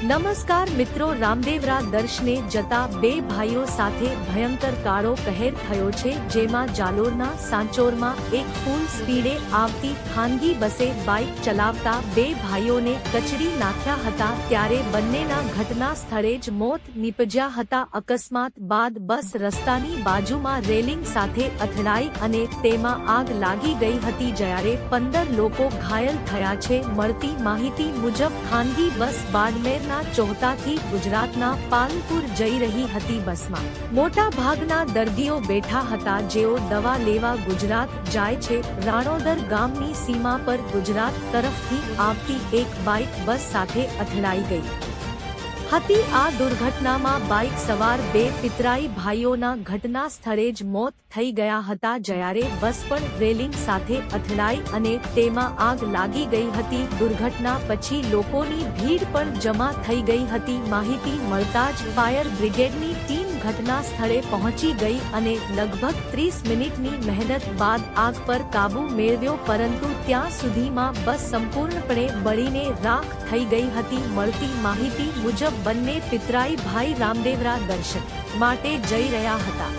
નમસ્કાર મિત્રો, રામદેવરા દર્શને જતા બે ભાઈઓ સાથે ભયંકર કાળો કહેર થયો છે, જેમાં જાલોરના સાંચોરમાં એક ફૂલ સ્પીડે આવતી ખાનગી બસે બાઇક ચલાવતા બે ભાઈઓને કચડી નાખ્યા હતા, ત્યારે બંનેના ઘટના સ્થળે જ મોત નીપજ્યા હતા. અકસ્માત બાદ બસ રસ્તાની બાજુમાં રેલિંગ સાથે અથડાઈ અને તેમાં આગ લાગી ગઈ હતી, જ્યારે પંદર લોકો ઘાયલ થયા છે. મળતી માહિતી મુજબ, ખાનગી બસ બાડમેરના ચોહતાથી ગુજરાતના પાલનપુર જઈ રહી હતી બસમાં. મોટા ભાગના દર્દીઓ બેઠા હતા, જેઓ દવા લેવા ગુજરાત જાય છે. રાણોદર ગામની સીમા પર ગુજરાત તરફથી આવતી એક બાઇક બસ સાથે અથડાઈ ગઈ. હતી આ દુર્ઘટનામાં બાઇક સવાર બે પિતરાઈ ભાઈઓના ઘટના સ્થળે જ મોત થઈ ગયા હતા જ્યારે બસ પણ રેલિંગ સાથે અથડાઈ અને તેમાં આગ લાગી ગઈ હતી. દુર્ઘટના પછી લોકોની ભીડ પણ જમા થઈ ગઈ હતી. માહિતી મળતા જ ફાયર બ્રિગેડની ટીમ ઘટના સ્થળે પહોંચી ગઈ અને લગભગ ત્રીસ મિનિટની મહેનત બાદ આગ પર કાબુ મેળવ્યો, પરંતુ ત્યાં સુધીમાં બસ સંપૂર્ણપણે બળીને રાખ થઈ ગઈ હતી. મળતી માહિતી મુજબ બંને પિતરાઈ ભાઈ રામદેવરા દર્શન માટે જઈ રહ્યા હતા.